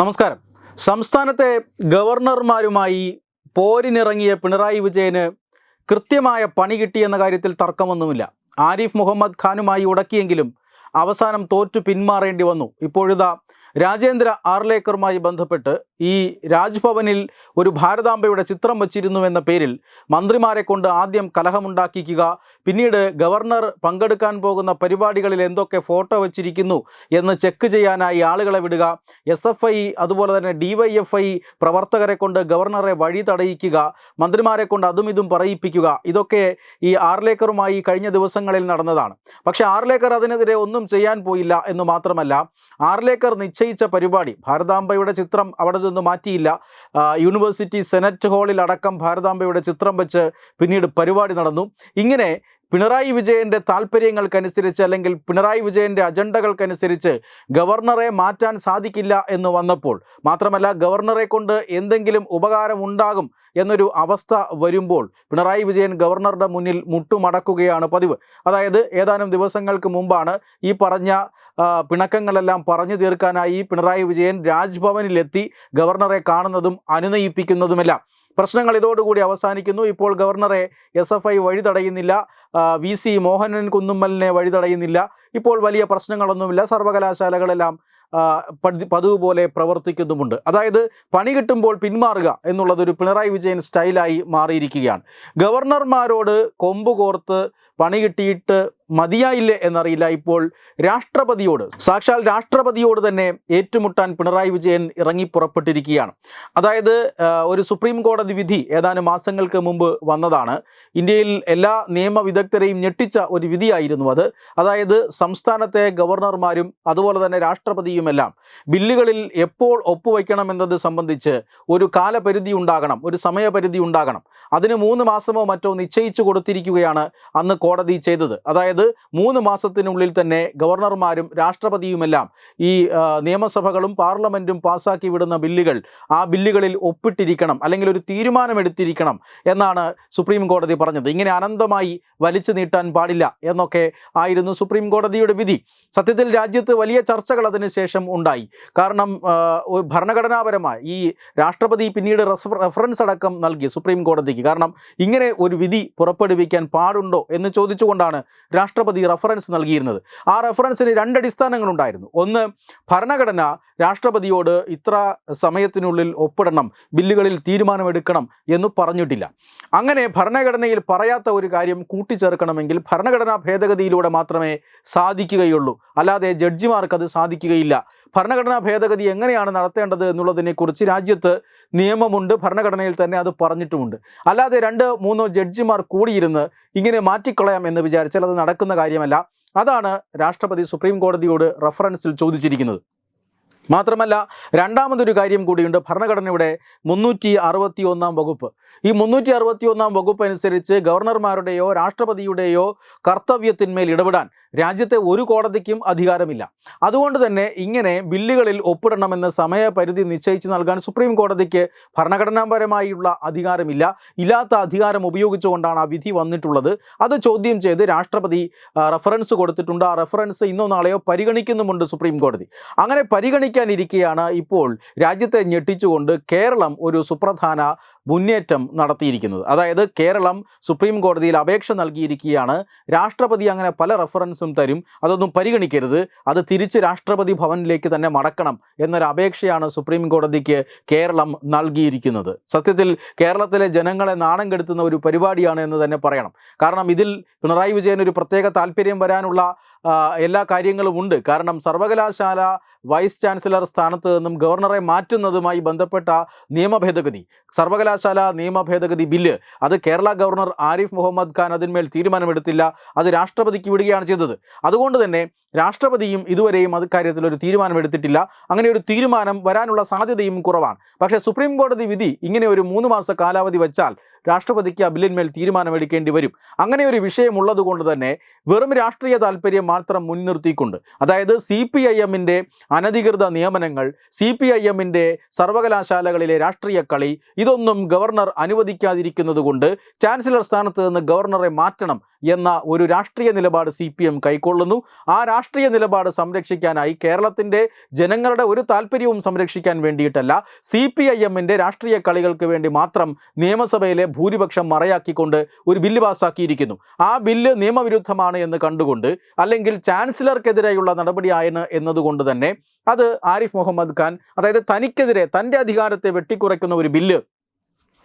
നമസ്കാരം. സംസ്ഥാനത്തെ ഗവർണർമാരുമായി പോരിനിറങ്ങിയ പിണറായി വിജയന് കൃത്യമായ പണി കിട്ടിയെന്ന കാര്യത്തിൽ തർക്കമൊന്നുമില്ല. ആരിഫ് മുഹമ്മദ് ഖാനുമായി ഉടക്കിയെങ്കിലും അവസാനം തോറ്റു പിന്മാറേണ്ടി വന്നു. ഇപ്പോഴിതാ രാജേന്ദ്ര ആർലേക്കറുമായി ബന്ധപ്പെട്ട് ഈ രാജ്ഭവനിൽ ഒരു ഭാരതാംബയുടെ ചിത്രം വച്ചിരുന്നു എന്ന പേരിൽ മന്ത്രിമാരെ കൊണ്ട് ആദ്യം കലഹമുണ്ടാക്കിക്കുക പിന്നീട് ഗവർണർ പങ്കെടുക്കാൻ പോകുന്ന പരിപാടികളിൽ എന്തൊക്കെ ഫോട്ടോ വച്ചിരിക്കുന്നു എന്ന് ചെക്ക് ചെയ്യാനായി ആളുകളെ വിടുക എസ് എഫ് ഐ അതുപോലെ തന്നെ ഡിവൈഎഫ്ഐ പ്രവർത്തകരെ കൊണ്ട് ഗവർണറെ വഴി തടയിക്കുക മന്ത്രിമാരെ കൊണ്ട് അതും ഇതും പറയിപ്പിക്കുക ഇതൊക്കെ ഈ ആർലേക്കറുമായി കഴിഞ്ഞ ദിവസങ്ങളിൽ നടന്നതാണ്. പക്ഷേ ആർലേക്കർ അതിനെതിരെ ഒന്നും ചെയ്യാൻ പോയില്ല എന്ന് മാത്രമല്ല ആർലേക്കർ നിശ്ചയിച്ച പരിപാടി. ഭാരതാംബയുടെ ചിത്രം അവിടെ നിന്ന് മാറ്റിയില്ല. യൂണിവേഴ്സിറ്റി സെനറ്റ് ഹാളിൽ അടക്കം ഭാരതാംബയുടെ ചിത്രം വെച്ച് പിന്നീട് പരിപാടി നടന്നു. ഇങ്ങനെ പിണറായി വിജയന്റെ താല്പര്യങ്ങൾക്കനുസരിച്ച് അല്ലെങ്കിൽ പിണറായി വിജയന്റെ അജണ്ടകൾക്കനുസരിച്ച് ഗവർണറെ മാറ്റാൻ സാധിക്കില്ല എന്ന് വന്നപ്പോൾ മാത്രമല്ല ഗവർണറെ കൊണ്ട് എന്തെങ്കിലും ഉപകാരം ഉണ്ടാകും എന്നൊരു അവസ്ഥ വരുമ്പോൾ പിണറായി വിജയൻ ഗവർണറുടെ മുന്നിൽ മുട്ടുമടക്കുകയാണ് പതിവ്. അതായത് ഏതാനും ദിവസങ്ങൾക്ക് മുമ്പാണ് ഈ പറഞ്ഞ പിണക്കങ്ങളെല്ലാം പറഞ്ഞു തീർക്കാനായി പിണറായി വിജയൻ രാജ്ഭവനിലെത്തി ഗവർണറെ കാണുന്നതും അനുനയിപ്പിക്കുന്നതുമെല്ലാം. പ്രശ്നങ്ങൾ ഇതോടുകൂടി അവസാനിക്കുന്നു. ഇപ്പോൾ ഗവർണറെ എസ് എഫ് ഐ വഴി തടയുന്നില്ല വി സി മോഹനൻ കുന്നുമ്മലിനെ വഴി തടയുന്നില്ല ഇപ്പോൾ വലിയ പ്രശ്നങ്ങളൊന്നുമില്ല. സർവകലാശാലകളെല്ലാം പതിവ് പോലെ പ്രവർത്തിക്കുന്നുമുണ്ട്. അതായത് പണി കിട്ടുമ്പോൾ പിന്മാറുക എന്നുള്ളതൊരു പിണറായി വിജയൻ സ്റ്റൈലായി മാറിയിരിക്കുകയാണ്. ഗവർണർമാരോട് കൊമ്പ് കോർത്ത് പണി കിട്ടിയിട്ട് മതിയായില്ലേ എന്നറിയില്ല. ഇപ്പോൾ രാഷ്ട്രപതിയോട് സാക്ഷാൽ രാഷ്ട്രപതിയോട് തന്നെ ഏറ്റുമുട്ടാൻ പിണറായി വിജയൻ ഇറങ്ങി പുറപ്പെട്ടിരിക്കുകയാണ്. അതായത് ഒരു സുപ്രീം കോടതി വിധി ഏതാനും മാസങ്ങൾക്ക് മുമ്പ് വന്നതാണ്. ഇന്ത്യയിൽ എല്ലാ നിയമ വിദഗ്ധരെയും ഞെട്ടിച്ച ഒരു വിധിയായിരുന്നു അത്. അതായത് സംസ്ഥാനത്തെ ഗവർണർമാരും അതുപോലെ തന്നെ രാഷ്ട്രപതിയുമെല്ലാം ബില്ലുകളിൽ എപ്പോൾ ഒപ്പുവയ്ക്കണമെന്നത് സംബന്ധിച്ച് ഒരു കാലപരിധി ഉണ്ടാകണം ഒരു സമയപരിധി ഉണ്ടാകണം. അതിന് മൂന്ന് മാസമോ മറ്റോ നിശ്ചയിച്ചു കൊടുത്തിരിക്കുകയാണ് അന്ന് കോടതി ചെയ്തത്. അതായത് മൂന്ന് മാസത്തിനുള്ളിൽ തന്നെ ഗവർണർമാരും രാഷ്ട്രപതിയുമെല്ലാം ഈ നിയമസഭകളും പാർലമെന്റും പാസ്സാക്കി വിടുന്ന ബില്ലുകൾ ആ ബില്ലുകളിൽ ഒപ്പിട്ടിരിക്കണം അല്ലെങ്കിൽ ഒരു തീരുമാനമെടുത്തിരിക്കണം എന്നാണ് സുപ്രീം കോടതി പറഞ്ഞത്. ഇങ്ങനെ അനന്തമായി വലിച്ചു നീട്ടാൻ പാടില്ല എന്നൊക്കെ ആയിരുന്നു സുപ്രീം കോടതിയുടെ വിധി. സത്യത്തിൽ രാജ്യത്ത് വലിയ ചർച്ചകൾ അതിനുശേഷം ഉണ്ടായി. കാരണം ഭരണഘടനാപരമായി ഈ രാഷ്ട്രപതി പിന്നീട് റെഫറൻസ് അടക്കം നൽകി സുപ്രീം കോടതിക്ക്. കാരണം ഇങ്ങനെ ഒരു വിധി പുറപ്പെടുവിക്കാൻ പാടുണ്ടോ എന്ന് ചോദിച്ചുകൊണ്ടാണ് രാഷ്ട്രപതി റഫറൻസ് നൽകിയിരുന്നത്. ആ റഫറൻസിന് രണ്ട് അടിസ്ഥാനങ്ങളുണ്ടായിരുന്നു. ഒന്ന് ഭരണഘടന രാഷ്ട്രപതിയോട് ഇത്ര സമയത്തിനുള്ളിൽ ഒപ്പിടണം ബില്ലുകളിൽ തീരുമാനമെടുക്കണം എന്ന് പറഞ്ഞിട്ടില്ല. അങ്ങനെ ഭരണഘടനയിൽ പറയാത്ത ഒരു കാര്യം കൂട്ടിച്ചേർക്കണമെങ്കിൽ ഭരണഘടനാ ഭേദഗതിയിലൂടെ മാത്രമേ സാധിക്കുകയുള്ളൂ. അല്ലാതെ ജഡ്ജിമാർക്ക് അത് സാധിക്കുകയില്ല. ഭരണഘടനാ ഭേദഗതി എങ്ങനെയാണ് നടത്തേണ്ടത് എന്നുള്ളതിനെക്കുറിച്ച് രാജ്യത്ത് നിയമമുണ്ട്. ഭരണഘടനയിൽ തന്നെ അത് പറഞ്ഞിട്ടുമുണ്ട്. അല്ലാതെ രണ്ട് മൂന്നോ ജഡ്ജിമാർ കൂടിയിരുന്ന് ഇങ്ങനെ മാറ്റിക്കളയാം എന്ന് വിചാരിച്ചാൽ അത് നടക്കുന്ന കാര്യമല്ല. അതാണ് രാഷ്ട്രപതി സുപ്രീം കോടതിയോട് റഫറൻസിൽ ചോദിച്ചിരിക്കുന്നത്. മാത്രമല്ല രണ്ടാമതൊരു കാര്യം കൂടിയുണ്ട്. ഭരണഘടനയുടെ മുന്നൂറ്റി അറുപത്തി ഒന്നാം വകുപ്പ്. ഈ മുന്നൂറ്റി അറുപത്തി ഒന്നാം വകുപ്പ് അനുസരിച്ച് ഗവർണർമാരുടെയോ രാഷ്ട്രപതിയുടെയോ കർത്തവ്യത്തിന്മേൽ ഇടപെടാൻ രാജ്യത്തെ ഒരു കോടതിക്കും അധികാരമില്ല. അതുകൊണ്ട് തന്നെ ഇങ്ങനെ ബില്ലുകളിൽ ഒപ്പിടണമെന്ന് സമയപരിധി നിശ്ചയിച്ച് നൽകാൻ സുപ്രീം കോടതിക്ക് ഭരണഘടനാപരമായുള്ള അധികാരമില്ല. ഇല്ലാത്ത അധികാരം ഉപയോഗിച്ചുകൊണ്ടാണ് ആ വിധി വന്നിട്ടുള്ളത്. അത് ചോദ്യം ചെയ്ത് രാഷ്ട്രപതി റഫറൻസ് കൊടുത്തിട്ടുണ്ട്. ആ റഫറൻസ് ഇന്നോ നാളെയോ പരിഗണിക്കുന്നുമുണ്ട് സുപ്രീം കോടതി. അങ്ങനെ പരിഗണിക്കാനിരിക്കെയാണ് ഇപ്പോൾ രാജ്യത്തെ ഞെട്ടിച്ചുകൊണ്ട് കേരളം ഒരു സുപ്രധാന മുന്നേറ്റം നടത്തിയിരിക്കുന്നത്. അതായത് കേരളം സുപ്രീം കോടതിയിൽ അപേക്ഷ നൽകിയിരിക്കുകയാണ്. രാഷ്ട്രപതി അങ്ങനെ പല റെഫറൻസും തരും. അതൊന്നും പരിഗണിക്കരുത്. അത് തിരിച്ച് രാഷ്ട്രപതി ഭവനിലേക്ക് തന്നെ മടക്കണം എന്നൊരു അപേക്ഷയാണ് സുപ്രീം കോടതിക്ക് കേരളം നൽകിയിരിക്കുന്നത്. സത്യത്തിൽ കേരളത്തിലെ ജനങ്ങളെ നാണം കെടുത്തുന്ന ഒരു പരിപാടിയാണ് എന്ന് തന്നെ പറയണം. കാരണം ഇതിൽ പിണറായി വിജയൻ ഒരു പ്രത്യേക താല്പര്യം വരാനുള്ള എല്ലാ കാര്യങ്ങളും ഉണ്ട്. കാരണം സർവകലാശാല വൈസ് ചാൻസലർ സ്ഥാനത്ത് നിന്നും ഗവർണറെ മാറ്റുന്നതുമായി ബന്ധപ്പെട്ട നിയമ ഭേദഗതി. സർവകലാശാല നിയമ ഭേദഗതി ബില്ല്. അത് കേരള ഗവർണർ ആരിഫ് മുഹമ്മദ് ഖാൻ അതിന്മേൽ തീരുമാനമെടുത്തില്ല. അത് രാഷ്ട്രപതിക്ക് വിടുകയാണ് ചെയ്തത്. അതുകൊണ്ട് തന്നെ രാഷ്ട്രപതിയും ഇതുവരെയും അത് കാര്യത്തിൽ ഒരു തീരുമാനമെടുത്തിട്ടില്ല. അങ്ങനെ ഒരു തീരുമാനം വരാനുള്ള സാധ്യതയും കുറവാണ്. പക്ഷേ സുപ്രീം കോടതി വിധി ഇങ്ങനെ ഒരു മൂന്ന് മാസ കാലാവധി വെച്ചാൽ രാഷ്ട്രപതിക്ക് ആ ബില്ലിന്മേൽ തീരുമാനമെടുക്കേണ്ടി വരും. അങ്ങനെ ഒരു വിഷയമുള്ളത് കൊണ്ട് തന്നെ വെറും രാഷ്ട്രീയ താല്പര്യം മാത്രം മുൻനിർത്തിക്കൊണ്ട് അതായത് സി പി ഐ എമ്മിന്റെ അനധികൃത നിയമനങ്ങൾ സി പി ഐ എമ്മിന്റെ സർവകലാശാലകളിലെ രാഷ്ട്രീയ കളി ഇതൊന്നും ഗവർണർ അനുവദിക്കാതിരിക്കുന്നത് കൊണ്ട് ചാൻസലർ സ്ഥാനത്ത് നിന്ന് ഗവർണറെ മാറ്റണം എന്ന ഒരു രാഷ്ട്രീയ നിലപാട് സി പി എം കൈക്കൊള്ളുന്നു. ആ രാഷ്ട്രീയ നിലപാട് സംരക്ഷിക്കാനായി കേരളത്തിന്റെ ജനങ്ങളുടെ ഒരു താല്പര്യവും സംരക്ഷിക്കാൻ വേണ്ടിയിട്ടല്ല സി പി ഐ രാഷ്ട്രീയ കളികൾക്ക് വേണ്ടി മാത്രം നിയമസഭയിലെ ഭൂരിപക്ഷം മറയാക്കിക്കൊണ്ട് ഒരു ബില്ല് പാസ്സാക്കിയിരിക്കുന്നു ആ ബില്ല് നിയമവിരുദ്ധമാണ് എന്ന് കണ്ടുകൊണ്ട് അല്ലെങ്കിൽ ചാൻസലർക്കെതിരെയുള്ള നടപടിയായെന്ന് എന്നതുകൊണ്ട് തന്നെ അത് ആരിഫ് മുഹമ്മദ് ഖാൻ അതായത് തനിക്കെതിരെ തന്റെ അധികാരത്തെ വെട്ടിക്കുറയ്ക്കുന്ന ഒരു ബില്ല്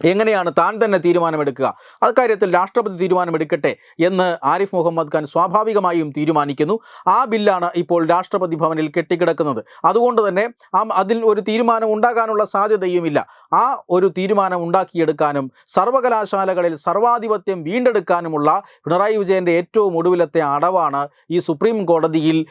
എങ്ങനെയാണ് താൻ തന്നെ തീരുമാനമെടുക്കുക? അക്കാര്യത്തിൽ രാഷ്ട്രപതി തീരുമാനമെടുക്കട്ടെ എന്ന് ആരിഫ് മുഹമ്മദ് ഖാൻ സ്വാഭാവികമായും തീരുമാനിക്കുന്നു. ആ ബില്ലാണ് ഇപ്പോൾ രാഷ്ട്രപതി ഭവനിൽ കെട്ടിക്കിടക്കുന്നത്. അതുകൊണ്ട് തന്നെ ആ അതിൽ ഒരു തീരുമാനം ഉണ്ടാകാനുള്ള സാധ്യതയുമില്ല. ആ ഒരു തീരുമാനം ഉണ്ടാക്കിയെടുക്കാനും സർവകലാശാലകളിൽ സർവാധിപത്യം വീണ്ടെടുക്കാനുമുള്ള പിണറായി വിജയന്റെ ഏറ്റവും ഒടുവിലത്തെ അടവാണ് ഈ സുപ്രീം കോടതിയിൽ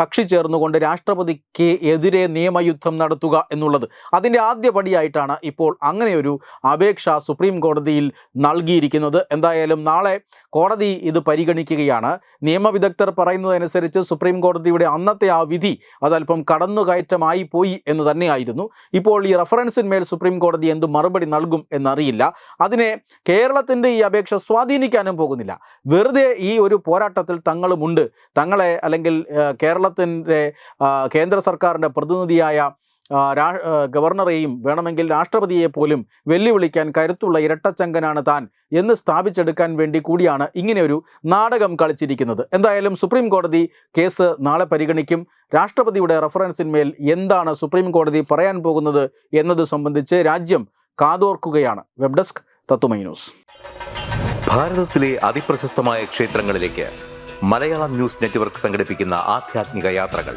കക്ഷി ചേർന്നുകൊണ്ട് രാഷ്ട്രപതിക്ക് എതിരെ നിയമയുദ്ധം നടത്തുക എന്നുള്ളത്. അതിന്റെ ആദ്യ പടിയായിട്ടാണ് ഇപ്പോൾ അങ്ങനെയൊരു അപേക്ഷ സുപ്രീം കോടതിയിൽ നൽകിയിരിക്കുന്നത്. എന്തായാലും നാളെ കോടതി ഇത് പരിഗണിക്കുകയാണ്. നിയമവിദഗ്ധർ പറയുന്നതനുസരിച്ച് സുപ്രീം കോടതിയുടെ അന്നത്തെ ആ വിധി അതല്പം കടന്നുകയറ്റമായി പോയി എന്ന് തന്നെയായിരുന്നു. ഇപ്പോൾ ഈ റഫറൻസിന്മേൽ സുപ്രീം കോടതി എന്ത് മറുപടി നൽകും എന്നറിയില്ല. അതിനെ കേരളത്തിന്റെ ഈ അപേക്ഷ സ്വാധീനിക്കാനും പോകുന്നില്ല. വെറുതെ ഈ ഒരു പോരാട്ടത്തിൽ തങ്ങളുമുണ്ട്. തങ്ങളെ അല്ലെങ്കിൽ കേരളത്തിന്റെ കേന്ദ്ര സർക്കാരിന്റെ പ്രതിനിധിയായ ഗവർണറെയും വേണമെങ്കിൽ രാഷ്ട്രപതിയെ പോലും വെല്ലുവിളിക്കാൻ കരുത്തുള്ള ഇരട്ടച്ചങ്കനാണ് താൻ എന്ന് സ്ഥാപിച്ചെടുക്കാൻ വേണ്ടി കൂടിയാണ് ഇങ്ങനെയൊരു നാടകം കളിച്ചിരിക്കുന്നത്. എന്തായാലും സുപ്രീം കോടതി കേസ് നാളെ പരിഗണിക്കും. രാഷ്ട്രപതിയുടെ റഫറൻസിന്മേൽ എന്താണ് സുപ്രീം കോടതി പറയാൻ പോകുന്നത് എന്നത് സംബന്ധിച്ച് രാജ്യം കാതോർക്കുകയാണ്. വെബ് ഡെസ്ക് തത്തുമൈ ന്യൂസ്. ഭാരതത്തിലെ അതിപ്രശസ്തമായ ക്ഷേത്രങ്ങളിലേക്ക് മലയാളം ന്യൂസ് നെറ്റ്വർക്ക് സംഘടിപ്പിക്കുന്ന ആധ്യാത്മിക യാത്രകൾ.